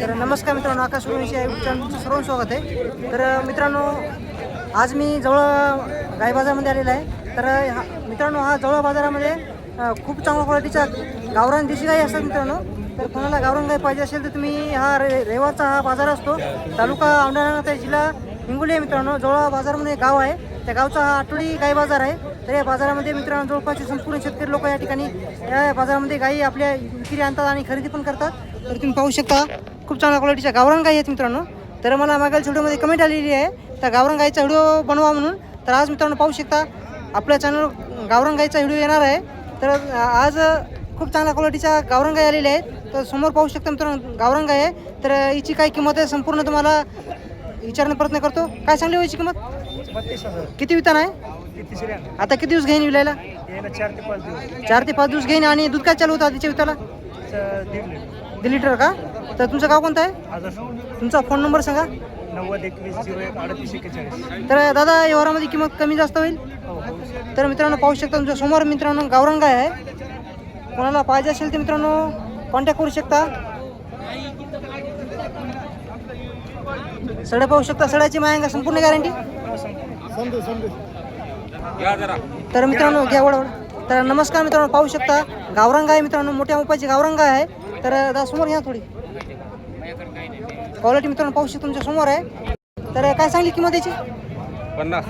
तर नमस्कार मित्रांनो आकाश सुरवंशी या यूट्यूब सर्व स्वागत आहे. तर मित्रांनो आज मी जवळ गाई बाजारामध्ये आलेला आहे. तर हा मित्रांनो हा जवळ बाजारामध्ये खूप चांगल्या क्वालिटीच्या गावरान देशी गाई असतात मित्रांनो. तर कोणाला गावरान गाई पाहिजे असेल तर तुम्ही हा रे रेवाचा हा बाजार असतो. तालुका औंढा जिल्हा हिंगोली आहे मित्रांनो. जवळ बाजारमध्ये एक गाव आहे. त्या गावचा हा आठवडी गाई बाजार आहे. तर या बाजारामध्ये मित्रांनो जवळपासचे संपूर्ण शेतकरी लोक या ठिकाणी या बाजारामध्ये गाई आपल्या विक्री आणतात आणि खरेदी पण करतात. तर तुम्ही पाहू शकता. खूप चांगल्या क्वालिटीच्या गावरान गाई आहेत मित्रांनो. तर मला मागील व्हिडिओमध्ये कमेंट आलेली आहे. तर गावरान गाईचा व्हिडिओ बनवा म्हणून. तर आज मित्रांनो पाहू शकता आपल्या चॅनलवर गावरान गाईचा व्हिडिओ येणार आहे. तर आज खूप चांगल्या क्वालिटीच्या गावरान गाई आलेल्या आहेत. तर समोर पाहू शकता मित्रांनो गावरान गाय आहे. तर हिची काय किंमत आहे संपूर्ण तुम्हाला विचारण्याचा प्रयत्न करतो. काय सांगली हो हिची किंमत? किती वितान आहे? आता किती दिवस घेईन विलायला? चार ते पाच दिवस. चार ते पाच दिवस घेईन आणि दूध काय चालू होतं आधीच्या विताला दीड लिटर का? तर तुमचं गाव कोणतं आहे? तुमचा फोन नंबर सांगा. नव्वद एकवीस झिरो एक अडतीस एक्केचाळीस. तर दादा व्यवहारामध्ये किंमत कमी जास्त होईल? हो हो. तर मित्रांनो पाहू शकता तुमच्यासमोर मित्रांनो गावरान गाय आहे. कोणाला पाहिजे असेल तर मित्रांनो कॉन्टॅक्ट करू शकता. सड्या पाहू शकता. सड्याची मायंगा संपूर्ण गॅरंटी तर मित्रांनो घ्या वड तर नमस्कार मित्रांनो पाहू शकता. गावरांग आहे मित्रांनो मोठ्या मोपाची गावरांग आहे. तर दादा समोर घ्या थोडी. क्वालिटी मित्रांनो पाहू शकता तुमच्यासमोर आहे. तर काय सांगली किंमत याची? पन्नास.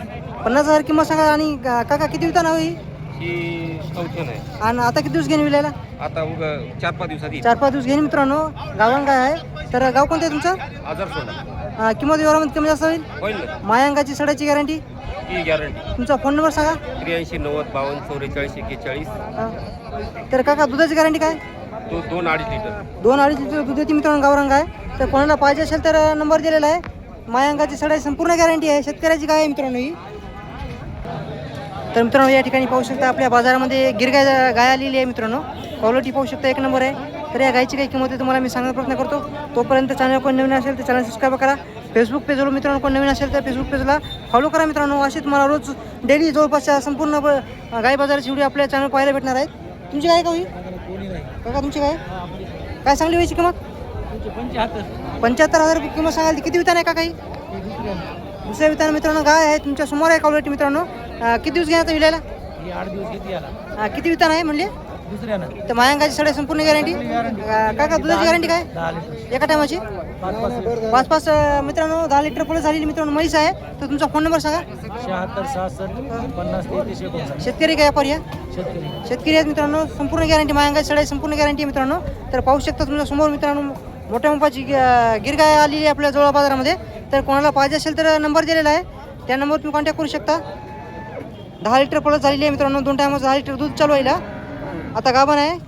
पन्नास हजार किंमत सांगा आणि का- काका किती विता होई ही आहे. आणि आता किती दिवस घेणे विलायला? आता उग चार पाच दिवसात येईल. चार पाच दिवस घेणे मित्रांनो. गावरांग आहे? तर गाव कोणतं आहे तुमचं? आजार सोडा. अं, किंमत व्यवहारामध्ये कमी जास्त होईल? होईल ना. मायांगाची सड्याची गॅरंटी ही गॅरंटी तुमचा फोन नंबर सांगा. त्र्याऐंशी नव्वद बावन्न चौवेचाळीस एक्केचाळीस. अं, तर काका दुधाची गॅरंटी काय? दोन अडीच लिटर. दोन अडीच लिटर दूध देते मित्रांनो गावरंग आहे तर कोणाला पाहिजे असेल तर नंबर दिलेला आहे. मायांगाची सडाई संपूर्ण गॅरंटी आहे. शेतकऱ्याची गाय आहे मित्रांनो ही. तर मित्रांनो या ठिकाणी पाहू शकता आपल्या बाजारामध्ये गिरगाय गाय आलेली आहे मित्रांनो. क्वालिटी पाहू शकता एक नंबर आहे. तर या गायची काही किंमत आहे तुम्हाला मी सांगण्याचा प्रयत्न करतो. तोपर्यंत चॅनल कोण नवीन असेल तर चॅनल सबस्क्राईब करा. फेसबुक पेजवर मित्रांनो कोण नवीन असेल तर फेसबुक पेजला फॉलो करा मित्रांनो. असे तुम्हाला रोज डेली जवळपासच्या संपूर्ण गाय बाजाराची व्हिडिओ आपल्या चॅनल पाहायला भेटणार आहेत. तुमची गाय का होईल काका तुमची गाय काय सांगली व्हायची किंमत? पंच्याहत्तर हजार रुपये किंमत सांगाल किती वितान आहे का काही दुसऱ्या वितान मित्रांनो गाय आहे तुमच्यासमोर आहे क्वालिटी मित्रांनो? किती दिवस घ्या विलायला? आठ दिवस किती वितान आहे म्हणले? दुसऱ्यानं. तर मायांगाची सडे संपूर्ण गॅरंटी काय का दुधाची गॅरंटी काय? एका टायमाची? पाच पाच मित्रांनो दहा लिटर पुढे झालेली मित्रांनो म्हैस आहे. तर तुमचा फोन नंबर सांगा. शहात्तर सहासष्ट पन्नास तेहतीस एकोणसाठ. शेतकरी काय व्यापारी आहे? शेतकरी. शेतकरी आहेत मित्रांनो संपूर्ण गॅरंटी मायांगाची सडाई संपूर्ण गॅरंटी आहे मित्रांनो. तर पाहू शकता तुमच्यासमोर मित्रांनो मोठ्या मोपाची गिरगाय आलेली आहे आपल्या जवळ बाजारामध्ये. तर कोणाला पाहिजे असेल तर नंबर दिलेला आहे. त्या नंबरवर तुम्ही कॉन्टॅक्ट करू शकता. दहा लिटर पळत झालेली आहे मित्रांनो दोन टायमाचं दहा लिटर दूध चालू आहे आता गाभण आहे?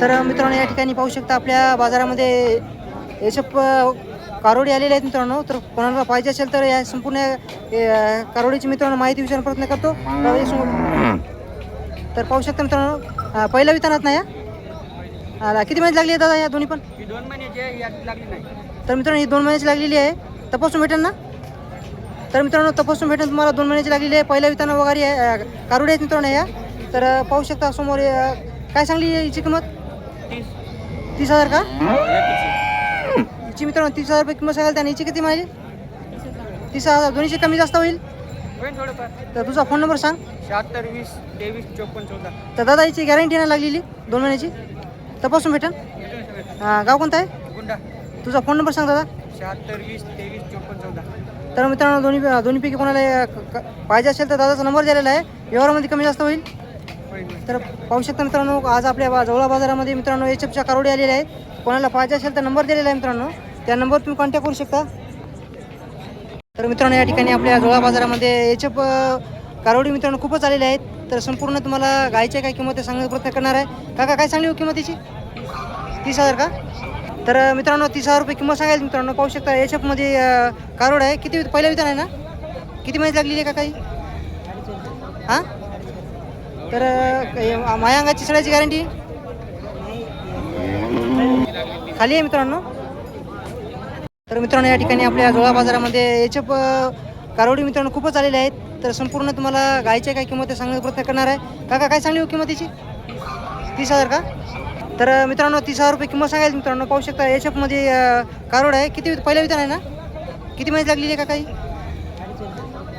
तर मित्रांनो या ठिकाणी पाहू शकता आपल्या बाजारामध्ये याच्या कारोडी आलेले आहेत मित्रांनो. तर कोणाला पाहिजे असेल तर या संपूर्ण कारोडीची मित्रांनो माहिती विचारण्याचा प्रयत्न करतो. तर पाहू शकता मित्रांनो अ, पहिल्या वितानात नाही या किती महिने लागली आहे दादा या दोन्ही पण? ही दोन महिन्याची लागली नाही. तर मित्रांनो ही दोन महिन्याची लागलेली आहे. तपासून भेटेल ना? तर मित्रांनो तपासून भेटेल तुम्हाला दोन महिन्याची लागलेली आहे. पहिल्या विताना वगैरे आहे कारोडी आहेत मित्रांनो या. तर पाहू शकता समोर काय सांगली याची किंमत? तीस. हजार का? हिची मित्रांनो तीस हजार रुपये किंमत सांगाल त्याने हिची किती मिळाली तीस हजार. दोन्हीची कमी जास्त होईल? तर तुझा फोन नंबर सांग. शहात्तर वीस तेवीस चोपन्न चौदा. तर दादा हिची गॅरंटी नाही लागलेली दोन महिन्याची? तपासून भेटेल अ, गाव कोणतं आहे? गुंडा. तुझा फोन नंबर सांग दादा. शहात्तर वीस तेवीस चोपन्न चौदा. तर मित्रांनो दोन्ही दोन्हीपैकी कोणाला क- पाहिजे असेल तर दादाचा नंबर दिलेला आहे. व्यवहारामध्ये कमी जास्त होईल. तर पाहू शकता मित्रांनो आज आपल्या बा- जवळ बाजारामध्ये मित्रांनो एच एफच्या कारोडी आलेल्या आहेत. कोणाला पाहिजे असेल तर नंबर दिलेला आहे मित्रांनो. त्या नंबर तुम्ही कॉन्टॅक्ट करू शकता. तर मित्रांनो या ठिकाणी आपल्या जवळ बाजारामध्ये एच एफ कारोडी मित्रांनो खूपच आलेले आहेत. तर संपूर्ण तुम्हाला गायच्या काय किंमत आहे सांगण्याचा प्रयत्न करणार आहे. काका काय सांगली हो किंमतीची? तीस हजार का? तर मित्रांनो तीस हजार रुपये किंमत सांगायची मित्रांनो पाहू शकता एच एफमध्ये कारोड आहे. किती पहिल्या विधान आहे ना? किती महिन्यात लागलेली आहे का काही? हां? तर माया मायांगाची सगळ्याची गॅरंटी? खाली आहे मित्रांनो. तर मित्रांनो या ठिकाणी आपल्या गोळा बाजारामध्ये एच एफ कारोडी मित्रांनो खूपच आलेले आहेत. तर संपूर्ण तुम्हाला गायच्या काय किंमत सांगण्याचा प्रयत्न करणार आहे. काका काय सांगली हो किंमतीची? तीस हजार का? तर मित्रांनो तीस हजार रुपये किंमत सांगायची मित्रांनो पाहू शकता एच एफमध्ये कारोड आहे. किती पहिल्या विधान आहे ना? किती महिन्यात लागलेली आहे का काही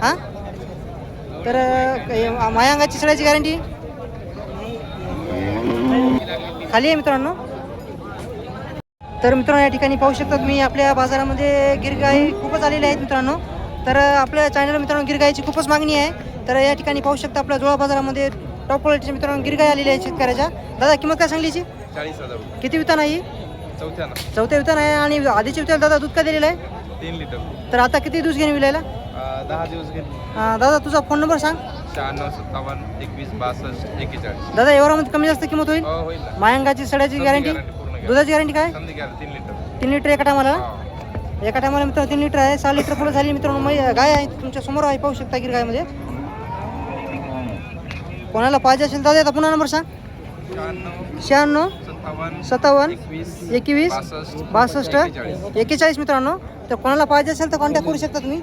हां? तर मायांगाची सगळ्याची गॅरंटी खाली आहे मित्रांनो. तर मित्रांनो या ठिकाणी पाहू शकता तुम्ही आपल्या बाजारामध्ये गिरगाई खूपच आलेली आहेत मित्रांनो. तर आपल्या चॅनल मित्रांनो गिरगाईची खूपच मागणी आहे. तर या ठिकाणी पाहू शकता आपल्या जोळा बाजारामध्ये टॉप क्वालिटीच्या मित्रांनो गिरगाई आलेल्या आहेत शेतकऱ्याच्या. दादा किंमत काय सांगलीची? चाळीस हजार रुपये. किती वितान आहे ही? चौथ्यानं. चौथ्या वितान आहे आणि आधीच्या वितान दादा दूध काय दिलेलं आहे? तीन लिटर. तर आता किती दिवस घेणे विलायला? अं, दहा दिवस अ, दादा तुझा फोन नंबर सांग. शहाण्णव सत्तावन्न एकवीस बासष्ट एक्केचाळीस. दादा एवढ्यामध्ये कमी जास्त किंमत होईल? हो होईल ना. मायंगाची सड्याची गॅरंटी? guarantee, पूर्ण guarantee. दुधाची गॅरंटी काय? समधी तीन लिटर. तीन लिटर एका टायमाला? हो. एका टायमाला मित्रांनो तीन लिटर आहे. सहा लिटर पुढे झाली मित्रांनो. मै गाय आहे तुमच्यासमोर आहे. पाहू शकता गिर गायमध्ये. कोणाला पाहिजे असेल दादा आता पुन्हा नंबर सांग. शहाण्णव शहाण्णव सत्तावन्न एकवीस बासष्ट. एकेचाळीस मित्रांनो तर कोणाला पाहिजे असेल तर कॉन्टॅक्ट करू शकता तुम्ही